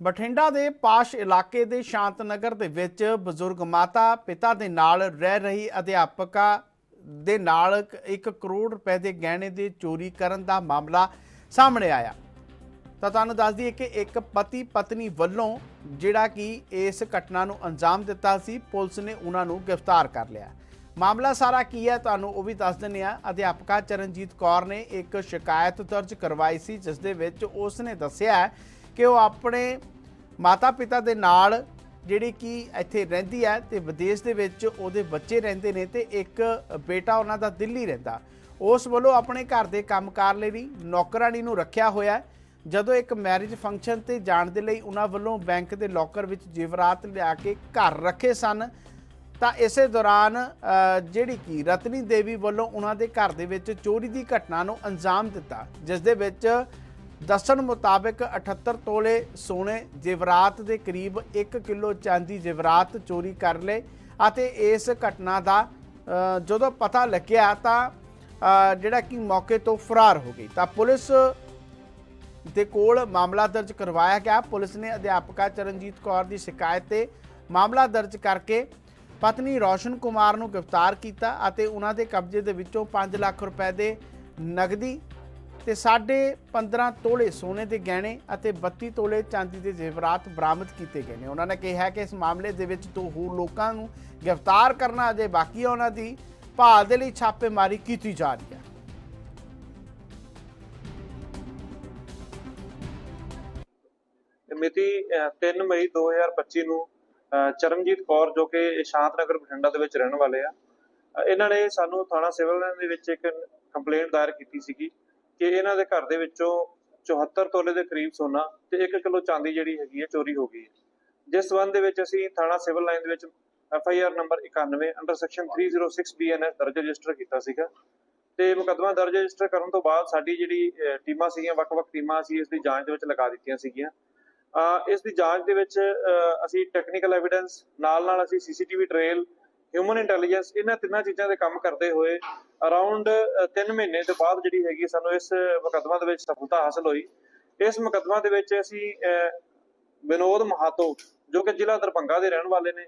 ਬਠਿੰਡਾ ਦੇ ਪਾਸ਼ ਇਲਾਕੇ ਦੇ ਸ਼ਾਂਤ ਨਗਰ ਦੇ ਵਿੱਚ ਬਜ਼ੁਰਗ ਮਾਤਾ, ਪਿਤਾ ਦੇ ਨਾਲ ਰਹਿ ਰਹੀ ਅਧਿਆਪਕਾ ਦੇ ਨਾਲ 1 ਕਰੋੜ ਰੁਪਏ ਦੇ ਗਹਿਣੇ ਦੀ ਚੋਰੀ ਕਰਨ ਦਾ ਮਾਮਲਾ ਸਾਹਮਣੇ ਆਇਆ। ਤਾਂ ਤੁਹਾਨੂੰ ਦੱਸ ਦਈਏ ਕਿ ਇੱਕ ਪਤੀ ਪਤਨੀ ਵੱਲੋਂ ਜਿਹੜਾ ਕਿ ਇਸ ਘਟਨਾ ਨੂੰ ਅੰਜਾਮ ਦਿੱਤਾ ਸੀ, ਪੁਲਿਸ ਨੇ ਉਹਨਾਂ ਨੂੰ ਗ੍ਰਿਫਤਾਰ ਕਰ ਲਿਆ। ਮਾਮਲਾ ਸਾਰਾ ਕੀ ਹੈ ਤੁਹਾਨੂੰ ਉਹ ਵੀ ਦੱਸ ਦਿੰਦੇ ਆ ਅਧਿਆਪਕਾ ਚਰਨਜੀਤ ਕੌਰ ਨੇ ਇੱਕ ਸ਼ਿਕਾਇਤ ਦਰਜ ਕਰਵਾਈ ਸੀ, ਜਿਸ ਦੇ ਵਿੱਚ ਉਸ ਨੇ ਦੱਸਿਆ ਕਿ ਉਹ ਆਪਣੇ ਮਾਤਾ ਪਿਤਾ ਦੇ ਨਾਲ ਜਿਹੜੀ ਕਿ ਇੱਥੇ ਰਹਿੰਦੀ ਹੈ ਤੇ ਵਿਦੇਸ਼ ਦੇ ਵਿੱਚ ਉਹਦੇ ਬੱਚੇ ਰਹਿੰਦੇ ਨੇ ਤੇ ਇੱਕ ਬੇਟਾ ਉਹਨਾਂ ਦਾ ਦਿੱਲੀ ਰਹਿੰਦਾ। ਉਸ ਵੱਲੋਂ ਆਪਣੇ ਘਰ ਦੇ ਕੰਮਕਾਰ ਲਈ ਵੀ ਨੌਕਰਾਨੀ ਨੂੰ ਰੱਖਿਆ ਹੋਇਆ ਜਦੋਂ ਇੱਕ ਮੈਰਿਜ ਫੰਕਸ਼ਨ ਤੇ ਜਾਣ ਦੇ ਲਈ ਉਹਨਾਂ ਵੱਲੋਂ ਬੈਂਕ ਦੇ ਲੋਕਰ ਵਿੱਚ ਜੇਵਰਾਤ ਲਿਆ ਕੇ ਘਰ ਰੱਖੇ ਸਨ, ਤਾਂ ਇਸੇ ਦੌਰਾਨ ਜਿਹੜੀ ਕਿ ਰਤਨੀ ਦੇਵੀ ਵੱਲੋਂ ਉਹਨਾਂ ਦੇ ਘਰ ਦੇ ਵਿੱਚ ਚੋਰੀ ਦੀ ਘਟਨਾ ਨੂੰ ਅੰਜਾਮ ਦਿੱਤਾ, ਜਿਸ ਦੇ ਵਿੱਚ ਦੱਸਣ ਮੁਤਾਬਕ 78 ਤੋਲੇ ਸੋਨੇ ਜੇਵਰਾਤ ਦੇ ਕਰੀਬ 1 ਕਿਲੋ ਚਾਂਦੀ ਜੇਵਰਾਤ ਚੋਰੀ ਕਰ ਲਏ ਅਤੇ ਇਸ ਘਟਨਾ ਦਾ ਜਦੋਂ ਪਤਾ ਲੱਗਿਆ ਤਾਂ ਜਿਹੜਾ ਕਿ ਮੌਕੇ ਤੋਂ ਫਰਾਰ ਹੋ ਗਈ। ਤਾਂ ਪੁਲਿਸ ਦੇ ਕੋਲ ਮਾਮਲਾ ਦਰਜ ਕਰਵਾਇਆ ਗਿਆ। ਪੁਲਿਸ ਨੇ ਅਧਿਆਪਕਾ ਚਰਨਜੀਤ ਕੌਰ ਦੀ ਸ਼ਿਕਾਇਤ ਤੇ ਮਾਮਲਾ ਦਰਜ ਕਰਕੇ ਪਤਨੀ ਰੌਸ਼ਨ ਕੁਮਾਰ ਨੂੰ ਗ੍ਰਿਫਤਾਰ ਕੀਤਾ ਅਤੇ ਉਹਨਾਂ ਦੇ ਕਬਜ਼ੇ ਦੇ ਵਿੱਚੋਂ 5 ਲੱਖ ਰੁਪਏ ਦੇ ਨਗਦੀ ਤੇ ਸਾਢੇ 15 ਤੋਲੇ ਸੋਨੇ ਦੇ ਗਹਿਣੇ ਅਤੇ 32 ਤੋਲੇ ਚਾਂਦੀ ਦੇ ਜ਼ੇਵਰਾਤ ਬਰਾਮਦ ਕੀਤੇ ਗਏ ਨੇ। ਉਹਨਾਂ ਨੇ ਕਿਹਾ ਕਿ ਇਸ ਮਾਮਲੇ ਦੇ ਵਿੱਚ ਦੋ ਹੋਰ ਲੋਕਾਂ ਨੂੰ ਗ੍ਰਿਫਤਾਰ ਕਰਨਾ ਅਜੇ ਬਾਕੀ ਹੈ ਉਹਨਾਂ ਦੀ ਭਾਲ ਦੇ ਲਈ ਛਾਪੇਮਾਰੀ ਕੀਤੀ ਜਾ ਰਹੀ ਹੈ। ਮਿਤੀ 3 ਮਈ 2025 ਨੂੰ ਅਹ, ਚਰਨਜੀਤ ਕੌਰ ਜੋ ਕਿ ਸ਼ਾਂਤਨਗਰ ਬਠਿੰਡਾ ਦੇ ਵਿੱਚ ਰਹਿਣ ਵਾਲੇ ਆ ਇਹਨਾਂ ਨੇ ਸਾਨੂੰ ਥਾਣਾ ਸਿਵਲ ਦੇ ਵਿੱਚ ਇੱਕ ਕੰਪਲੇਂਟ ਦਾਇਰ ਕੀਤੀ ਸੀਗੀ। ਕਿ ਇਹਨਾਂ ਦੇ ਘਰ ਦੇ ਵਿੱਚੋਂ 74 ਤੋਲੇ ਦੇ ਕਰੀਬ ਸੋਨਾ ਤੇ 1 ਕਿਲੋ ਚਾਂਦੀ ਜਿਹੜੀ ਹੈਗੀ ਹੈ, ਚੋਰੀ ਹੋ ਗਈ ਹੈ। ਜਿਸ ਸਬੰਧ ਦੇ ਵਿੱਚ ਅਸੀਂ ਥਾਣਾ ਸਿਵਲ ਲਾਈਨ ਦੇ ਵਿੱਚ F I R number 91 under section 306 BNS ਦਰਜ ਰਜਿਸਟਰ ਕੀਤਾ ਸੀਗਾ। ਤੇ ਮੁਕੱਦਮਾ ਦਰਜ ਰਜਿਸਟਰ ਕਰਨ ਤੋਂ ਬਾਅਦ ਸਾਡੀ ਜਿਹੜੀ ਟੀਮਾਂ ਸੀਗੀਆਂ, ਵੱਖ-ਵੱਖ ਟੀਮਾਂ ਅਸੀਂ ਇਸ ਦੀ ਜਾਂਚ ਦੇ ਵਿੱਚ ਲਗਾ ਦਿੱਤੀਆਂ ਸੀਗੀਆਂ। ਇਸ ਦੀ ਜਾਂਚ ਦੇ ਵਿੱਚ ਅਸੀਂ ਟੈਕਨੀਕਲ ਐਵੀਡੈਂਸ ਨਾਲ ਨਾਲ ਅਸੀਂ ਸੀਸੀਟੀਵੀ ਟ੍ਰੇਲ ਹਿਊਮਨ ਇੰਟੈਲੀਜੈਂਸ ਇਹਨਾਂ ਤਿੰਨਾਂ ਚੀਜ਼ਾਂ ਦੇ ਕੰਮ ਕਰਦੇ ਹੋਏ ਅਰਾਊਂਡ 3 ਮਹੀਨੇ ਦੇ ਬਾਅਦ ਜਿਹੜੀ ਹੈਗੀ ਸਾਨੂੰ ਇਸ ਮੁਕੱਦਮਾ ਦੇ ਵਿੱਚ ਸਫਲਤਾ ਹਾਸਲ ਹੋਈ। ਇਸ ਮੁਕੱਦਮਾ ਦੇ ਵਿੱਚ ਅਸੀਂ ਵਿਨੋਦ ਮਹਾਤੋ, ਜੋ ਕਿ ਜ਼ਿਲ੍ਹਾ ਦਰਭੰਗਾ ਦੇ ਰਹਿਣ ਵਾਲੇ ਨੇ,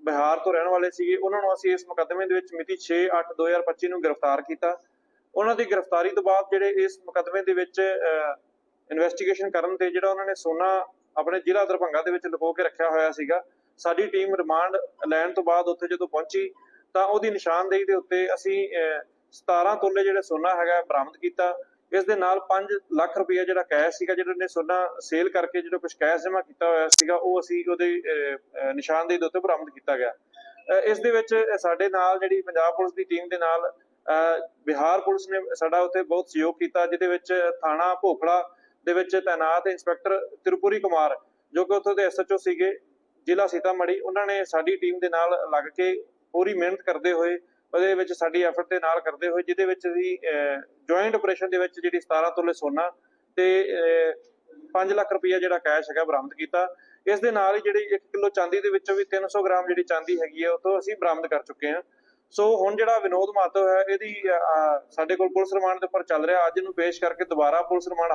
ਬਿਹਾਰ ਤੋਂ ਰਹਿਣ ਵਾਲੇ ਸੀਗੇ, ਉਹਨਾਂ ਨੂੰ ਅਸੀਂ ਇਸ ਮੁਕੱਦਮੇ ਦੇ ਵਿੱਚ ਮਿਤੀ 6/8/2025 ਨੂੰ ਗ੍ਰਿਫਤਾਰ ਕੀਤਾ। ਉਹਨਾਂ ਦੀ ਗ੍ਰਿਫਤਾਰੀ ਤੋਂ ਬਾਅਦ ਜਿਹੜੇ ਇਸ ਮੁਕੱਦਮੇ ਦੇ ਵਿੱਚ ਇਨਵੈਸਟੀਗੇਸ਼ਨ ਕਰਨ ਤੇ ਜਿਹੜਾ ਉਹਨਾਂ ਨੇ ਸੋਨਾ ਆਪਣੇ ਜ਼ਿਲ੍ਹਾ ਦਰਭੰਗਾ ਦੇ ਵਿੱਚ ਲੁਕੋ ਕੇ ਰੱਖਿਆ ਹੋਇਆ ਸੀਗਾ ਸਾਡੀ ਟੀਮ ਰਿਮਾਂਡ ਲੈਣ ਤੋਂ ਬਾਅਦ ਉੱਥੇ ਜਦੋਂ ਪਹੁੰਚੀ ਤਾਂ ਉਹਦੀ ਨਿਸ਼ਾਨਦੇਹੀ ਦੇ ਉੱਤੇ ਅਸੀਂ 17 ਤੋਲੇ ਜਿਹੜੇ ਸੋਨਾ ਹੈਗਾ ਬਰਾਮਦ ਕੀਤਾ। ਇਸ ਦੇ ਨਾਲ 5 ਲੱਖ ਰੁਪਏ ਜਿਹੜਾ ਕੈਸ਼ ਸੀਗਾ ਜਿਹੜਾ ਨੇ ਸੋਨਾ ਸੇਲ ਕਰਕੇ ਜਿਹੜਾ ਕੁਝ ਕੈਸ਼ ਜਮ੍ਹਾਂ ਕੀਤਾ ਹੋਇਆ ਸੀਗਾ ਉਹ ਅਸੀਂ ਉਹਦੇ ਨਿਸ਼ਾਨਦੇਹੀ ਦੇ ਉੱਤੇ ਬਰਾਮਦ ਕੀਤਾ ਗਿਆ। ਅਹ, ਇਸ ਦੇ ਵਿੱਚ ਸਾਡੇ ਨਾਲ ਜਿਹੜੀ ਪੰਜਾਬ ਪੁਲਿਸ ਦੀ ਟੀਮ ਦੇ ਨਾਲ ਅਹ, ਬਿਹਾਰ ਪੁਲਿਸ ਨੇ ਸਾਡਾ ਉੱਥੇ ਬਹੁਤ ਸਹਿਯੋਗ ਕੀਤਾ ਜਿਹਦੇ ਵਿੱਚ ਥਾਣਾ ਭੋਖੜਾ ਦੇ ਵਿੱਚ ਤਾਇਨਾਤ ਇੰਸਪੈਕਟਰ ਤਿਰਪੁਰੀ ਕੁਮਾਰ ਜੋ ਕਿ ਉੱਥੋਂ ਦੇ ਐਸਐਚਓ ਸੀਗੇ। ਜ਼ਿਲ੍ਹਾ ਸੀਤਾਮੜੀ ਉਹਨਾਂ ਨੇ ਸਾਡੀ ਟੀਮ ਦੇ ਨਾਲ ਲੱਗ ਕੇ ਪੂਰੀ ਮਿਹਨਤ ਕਰਦੇ ਹੋਏ, ਉਹਦੇ ਵਿੱਚ ਸਾਡੀ ਐਫਰਟ ਦੇ ਨਾਲ ਕਰਦੇ ਹੋਏ, ਜਿਹਦੇ ਵਿੱਚ ਅਸੀਂ ਜੁਆਇੰਟ ਆਪਰੇਸ਼ਨ ਦੇ ਵਿੱਚ ਜਿਹੜੀ 17 ਤੋਲੇ ਸੋਨਾ ਤੇ 5 ਲੱਖ ਰੁਪਇਆ ਜਿਹੜਾ ਕੈਸ਼ ਹੈਗਾ ਬਰਾਮਦ ਕੀਤਾ। ਇਸ ਦੇ ਨਾਲ ਹੀ ਜਿਹੜੀ 1 ਕਿਲੋ ਚਾਂਦੀ ਦੇ ਵਿੱਚੋਂ ਵੀ 300 ਗ੍ਰਾਮ ਜਿਹੜੀ ਚਾਂਦੀ ਹੈਗੀ ਹੈ ਉਹ ਤੋਂ ਅਸੀਂ ਬਰਾਮਦ ਕਰ ਚੁੱਕੇ ਹਾਂ। ਸੋ ਹੁਣ ਜਿਹੜਾ ਵਿਨੋਦ ਮਾਤੋ ਹੈ, ਇਹਦੀ ਸਾਡੇ ਕੋਲ ਪੁਲਿਸ ਰਿਮਾਂਡ ਦੇ ਉੱਪਰ ਚੱਲ ਰਿਹਾ। ਅੱਜ ਇਹਨੂੰ ਪੇਸ਼ ਕਰਕੇ ਦੁਬਾਰਾ ਪੁਲਿਸ ਰਿਮਾਂਡ